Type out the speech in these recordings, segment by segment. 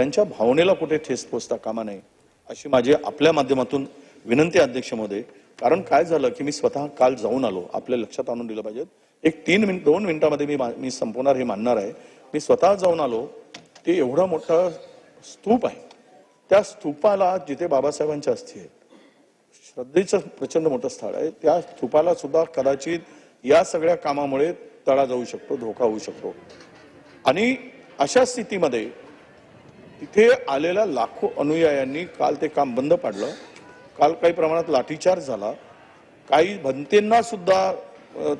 त्यांच्या भावनेला कुठे ठेस पोचता कामा नये अशी माझी आपल्या माध्यमातून विनंती अध्यक्ष महोदय. कारण काय झालं की मी स्वतः काल जाऊन आलो. आपल्या लक्षात आणून दिलं पाहिजे एक तीन मिनिट दोन मिनिटामध्ये मी मा- मी संपवणार हे मानणार आहे. मी स्वतः जाऊन आलो. ते एवढं मोठं स्तूप आहे. त्या स्तूपाला जिथे बाबासाहेबांच्या अस्थी आहेत श्रद्धेचं प्रचंड मोठं स्थळ आहे. त्या स्तूपाला सुद्धा कदाचित या सगळ्या कामामुळे तडा जाऊ शकतो धोका होऊ शकतो. आणि अशा स्थितीमध्ये तिथे आलेल्या लाखो अनुयायांनी काल ते काम बंद पाडलं. काल काही प्रमाणात लाठीचार्ज झाला. काही भंतेंना सुद्धा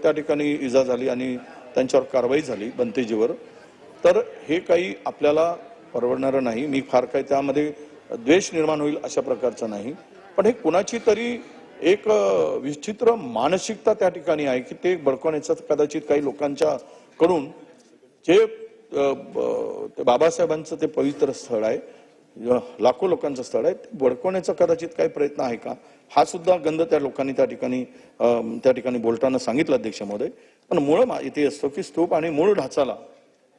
त्या ठिकाणी इजा झाली आणि त्यांच्यावर कारवाई झाली बनतेजीवर तर हे काही आपल्याला परवडणारं नाही. मी फार काही त्यामध्ये द्वेष निर्माण होईल अशा प्रकारचं नाही. पण हे कुणाची तरी एक विचित्र मानसिकता त्या ठिकाणी आहे की ते बळकवण्याचं कदाचित काही लोकांच्या कडून जे बाबासाहेबांचं ते पवित्र स्थळ आहे. लाखो लोकांचं स्थळ आहे. ते बडकवण्याचा कदाचित काही प्रयत्न आहे का? हा सुद्धा गंध त्या लोकांनी त्या ठिकाणी त्या ठिकाणी बोलताना सांगितलं अध्यक्षामध्ये. पण मूळ इथे असतो की स्तूप आणि मूळ ढाचाला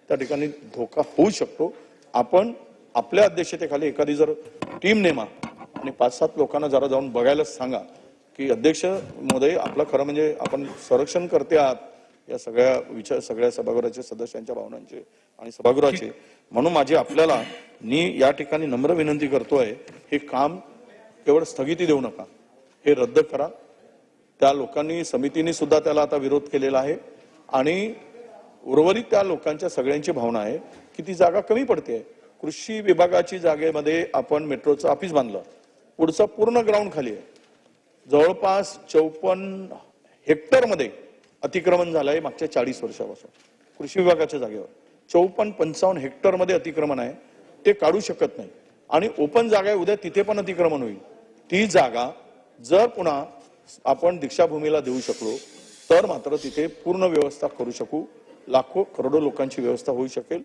त्या ठिकाणी धोका होऊ शकतो. आपण आपल्या अध्यक्षतेखाली एखादी जर टीम नेमा आणि पाच सात लोकांना जरा जाऊन बघायलाच सांगा की अध्यक्ष महोदय आपलं खरं म्हणजे आपण संरक्षण करते आहात. या सगळ्या विचार सगळ्या सभागृहाचे सदस्यांच्या भावनांचे आणि सभागृहाचे. म्हणून माझी आपल्याला मी या ठिकाणी नम्र विनंती करतोय हे काम केवळ स्थगिती देऊ नका. हे रद्द करा. त्या लोकांनी समितीने सुद्धा त्याला आता विरोध केलेला आहे. आणि उर्वरित त्या लोकांच्या सगळ्यांची भावना आहे की ती जागा कमी पडते. कृषी विभागाची जागेमध्ये आपण मेट्रोचं ऑफिस बांधलं. पुढचं पूर्ण ग्राउंड खाली आहे. जवळपास चौपन्न हेक्टरमध्ये अतिक्रमण झालंय मागच्या चाळीस वर्षापासून. कृषी विभागाच्या जागेवर. चौपन्न पंचावन्न हेक्टरमध्ये अतिक्रमण आहे. ते काढू शकत नाही. आणि ओपन जागा आहे उद्या तिथे पण अतिक्रमण होईल. ती जागा जर पुन्हा आपण दीक्षाभूमीला देऊ शकलो तर मात्र तिथे पूर्ण व्यवस्था करू शकू. लाखो करोडो लोकांची व्यवस्था होऊ शकेल.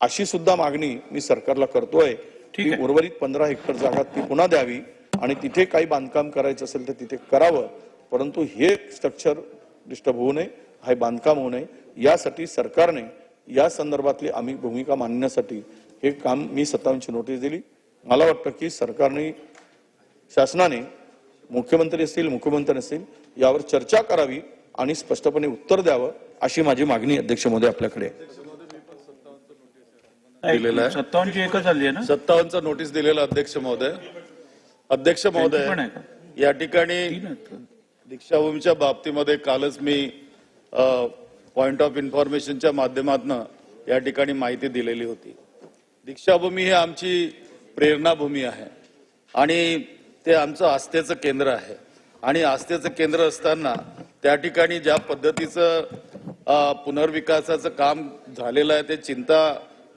अशी सुद्धा मागणी मी सरकारला करतोय. की. उर्वरित पंधरा हेक्टर जागा ती पुन्हा द्यावी. आणि तिथे काही बांधकाम करायचं असेल तर तिथे करावं. परंतु हे स्ट्रक्चर डिस्टर्ब होऊ नये हे बांधकाम होऊ नये. यासाठी सरकारने या संदर्भातली आम्ही भूमिका मांडण्यासाठी हे काम मी सत्तावनची नोटीस दिली. मला वाटतं की सरकारने शासनाने मुख्यमंत्री असतील मुख्यमंत्री असतील यावर चर्चा करावी आणि स्पष्टपणे उत्तर द्यावं अशी माझी मागणी अध्यक्ष महोदय आपल्याकडे सत्तावन्नची एकच आली आहे ना? सत्तावनचं नोटीस दिलेलं अध्यक्ष महोदय. अध्यक्ष महोदय पण आहे का? या ठिकाणी. दीक्षाभूमीच्या बाबतीमध्ये कालच मी पॉइंट ऑफ इन्फॉर्मेशनच्या माध्यमातून या ठिकाणी माहिती दिलेली होती. दीक्षाभूमी ही आमची प्रेरणाभूमी आहे. आणि ते आमचं आस्थेचं केंद्र आहे. आणि आस्थेचं केंद्र असताना त्या ठिकाणी ज्या पद्धतीचं पुनर्विकासाचं काम झालेलं आहे ते चिंता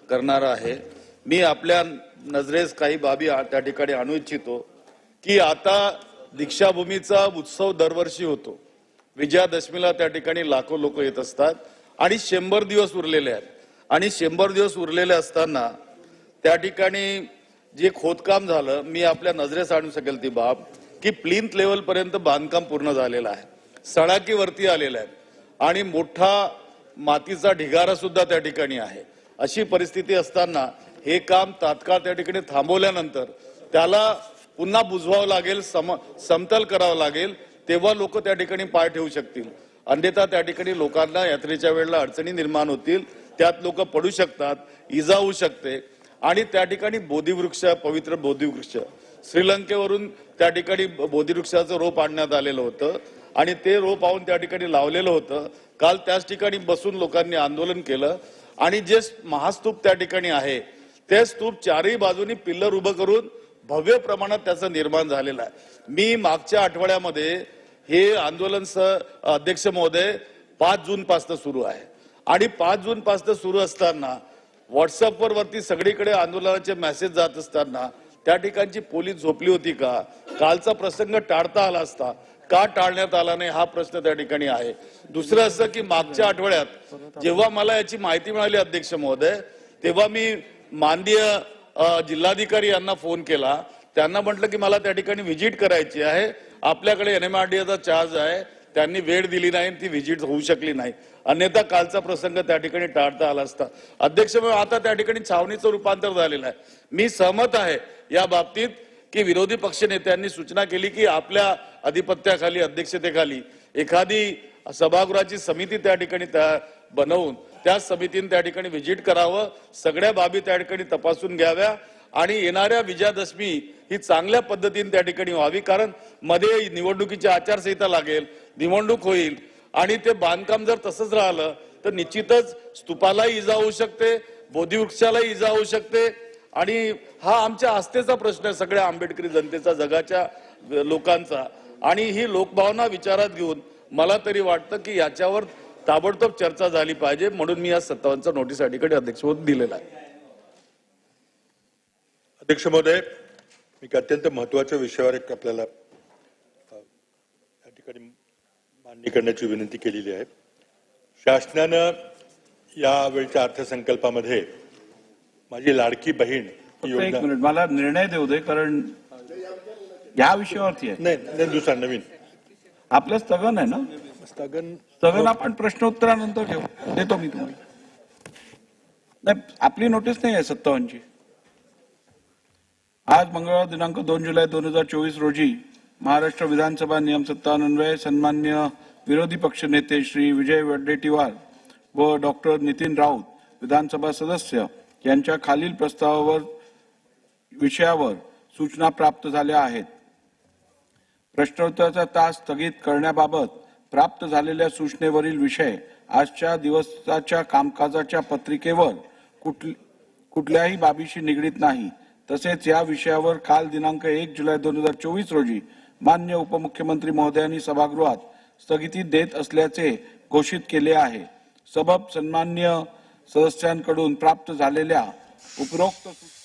करणारं आहे. मी आपल्या नजरेस काही बाबी त्या ठिकाणी आणू इच्छितो की आता दीक्षाभूमीचा उत्सव दरवर्षी होतो. विजयादशमीला त्या ठिकाणी लाखो लोक येत असतात आणि शंभर दिवस उरलेले आहेत. आणि शंभर दिवस उरलेले असताना त्या ठिकाणी जे खोदकाम झालं मी आपल्या नजरेस आणू शकेल ती बाब की प्लिंथ लेवल पर्यंत बांधकाम पूर्ण झालेलं आहे. सडाकीवरती आलेलं आहे. आणि मोठा मातीचा ढिगारा सुद्धा त्या ठिकाणी आहे. अशी परिस्थिती असताना हे काम तात्काळ त्या ठिकाणी थांबवल्यानंतर त्याला पुन्हा बुजवावं लागेल सम समतल करावं लागेल तेव्हा लोक त्या ठिकाणी पाय ठेवू शकतील. अन्यथा त्या ठिकाणी लोकांना यात्रेच्या वेळेला अडचणी निर्माण होतील त्यात लोक पडू शकतात इजा होऊ शकते. आणि त्या ठिकाणी बोधीवृक्ष पवित्र बोधीवृक्ष. श्रीलंकेवरून त्या ठिकाणी बोधीवृक्षाचं रोप आणण्यात आलेलं होतं आणि ते रोप पाहून त्या ठिकाणी लावलेलं होतं. काल त्याच ठिकाणी बसून लोकांनी आंदोलन केलं आणि जे महास्तूप त्या ठिकाणी आहे ते स्तूप चारही बाजूनी पिल्लर उभं करून भव्य प्रमाणात त्याचं निर्माण झालेलं आहे. मी मागच्या आठवड्यामध्ये हे आंदोलन स अध्यक्ष महोदय पाच जून पासनं सुरू आहे. आणि पाच जून पासनं सुरू असताना व्हॉट्सअपवर वरती सगळीकडे आंदोलनाचे मेसेज जात असताना त्या ठिकाणची पोलीस झोपली होती का? कालचा प्रसंग टाळता आला असता का टाळण्यात आला नाही? हा प्रश्न त्या ठिकाणी आहे. दुसरं असं की मागच्या आठवड्यात जेव्हा मला याची माहिती मिळाली अध्यक्ष महोदय तेव्हा मी माननीय जिल्हाधिकारी यांना फोन केला. त्यांना म्हटलं की मला त्या ठिकाणी व्हिजिट करायची आहे. आपल्याकडे एनएमआरडीएचा चार्ज आहे. त्यांनी वेळ दिली नाही ती व्हिजिट होऊ शकली नाही. अन्यथा कालचा प्रसंग त्या ठिकाणी टाळता आला असता. अध्यक्ष आता त्या ठिकाणी छावणीचं रूपांतर झालेलं आहे. मी सहमत आहे या बाबतीत की विरोधी पक्षनेत्यांनी सूचना केली की आपल्या अधिपत्याखाली अध्यक्षतेखाली एखादी सभागृहाची समिती त्या ठिकाणी बनवून त्या समितीने त्या ठिकाणी व्हिजिट करावं सगळ्या बाबी त्या ठिकाणी तपासून घ्याव्या आणि येणाऱ्या विजयादशमी ही चांगल्या पद्धतीने त्या ठिकाणी व्हावी कारण मध्ये निवडणुकीची आचारसंहिता लागेल निवडणूक होईल आणि ते बांधकाम जर तसंच राहिलं तर निश्चितच स्तूपालाही इजा होऊ शकते बोधिवृक्षालाही इजा होऊ शकते आणि हा आमच्या आस्थेचा प्रश्न आहे सगळ्या आंबेडकरी जनतेचा जगाच्या लोकांचा. आणि ही लोकभावना विचारात घेऊन मला तरी वाटतं की याच्यावर ताबडतोब चर्चा झाली पाहिजे म्हणून मी या सत्तावनचा नोटीस या ठिकाणी अध्यक्षपद दिलेला आहे. अध्यक्ष महोदय मी एक अत्यंत महत्त्वाच्या विषयावर एक आपल्याला या ठिकाणी मांडणी करण्याची विनंती केलेली आहे. शासनानं यावेळच्या अर्थसंकल्पामध्ये माझी लाडकी बहीण एक मिनिट मला निर्णय देऊ दे कारण या विषयावरती आहे. नाही नाही दुसरा नवीन. आपलं स्थगन आहे ना? स्थगन सगळं आपण प्रश्नोत्तरानंतर घेऊ. देतो मी तुम्हाला. नाही आपली नोटीस नाही आहे सत्तावनची आज मंगळवार दिनांक दोन जुलै दोन हजार चोवीस रोजी महाराष्ट्र विधानसभा नियम सत्तावन्वये सन्मान्य विरोधी पक्ष नेते श्री विजय वडेट्टीवार व डॉक्टर नितीन राऊत विधानसभा सदस्य यांच्या खालील प्रस्तावावर विषयावर सूचना प्राप्त झाल्या आहेत. प्रश्नोत्तराचा तास स्थगित करण्याबाबत प्राप्त झालेल्या सूचनेवरील विषय आजच्या दिवसाच्या कामकाजाच्या पत्रिकेवर कुठल- कुठल्याही बाबीशी निगडीत नाही. तसेच या विषयावर काल दिनांक एक जुलै दोन हजार चोवीस रोजी मान्य उपमुख्यमंत्री महोदयांनी सभागृहात स्थगिती देत असल्याचे घोषित केले आहे. सबब सन्मान्य सदस्यांकडून प्राप्त झालेल्या उपरोक्त सूचना